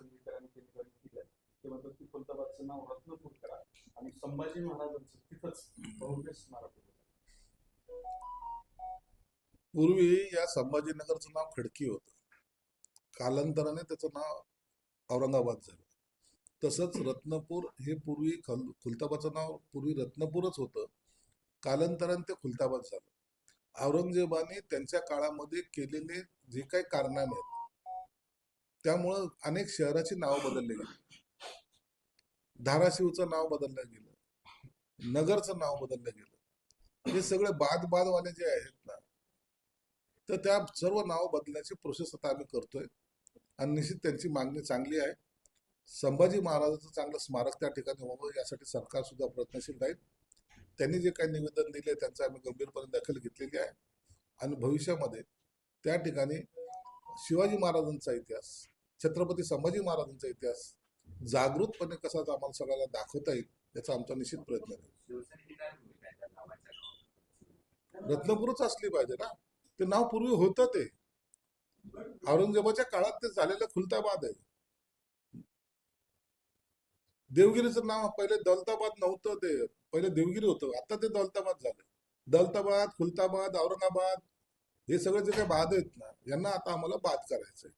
संगीतकारांनी त्यांनी ठिकाणी केलं ते म्हणतात की खुलताबादचं नाव रत्नपूर करा आणि संभाजी महाराजांचं तिथंच भव्य स्मारक पूर्वी या संभाजीनगरचं नाव खडकी होतं. कालांतराने त्याचं नाव औरंगाबाद झालं. तसंच रत्नपूर हे पूर्वी खल खुलताबाचं नाव पूर्वी रत्नपूरच होतं. कालांतराने ते खुलताबाद झालं. औरंगजेबाने त्यांच्या काळामध्ये केलेले जे काही कारनामे आहेत त्यामुळं अनेक शहराची नाव बदलली गेली. धाराशिवचं नाव बदललं गेलं. नगरचं नाव बदललं गेलं. हे सगळे बाद बादवाले जे आहेत ना तर त्या सर्व नाव बदलण्याची प्रोसेस आता आम्ही करतोय. आणि निश्चित त्यांची मागणी चांगली आहे. संभाजी महाराजांचं चांगलं स्मारक त्या ठिकाणी व्हावं यासाठी सरकार सुद्धा प्रयत्नशील राहील. त्यांनी जे काही निवेदन दिले त्यांचं आम्ही गंभीरपणे दखल घेतलेली आहे. आणि भविष्यामध्ये त्या ठिकाणी शिवाजी महाराजांचा इतिहास छत्रपती संभाजी महाराजांचा इतिहास जागृतपणे कसा आम्हाला सगळ्याला दाखवता येईल याचा आमचा निश्चित प्रयत्न आहे रत्नपूरच असली पाहिजे ना. ते नाव पूर्वी होतं ते. औरंगजेबाच्या काळात ते झालेलं खुलताबाद आहे. देवगिरीचं नाव पहिले दौलताबाद नव्हतं ते. पहिले देवगिरी होतं. आता ते दौलताबाद झालं. दौलताबाद खुलताबाद औरंगाबाद हे सगळे जे काही बाद आहेत ना यांना आता आम्हाला बाद करायचंय.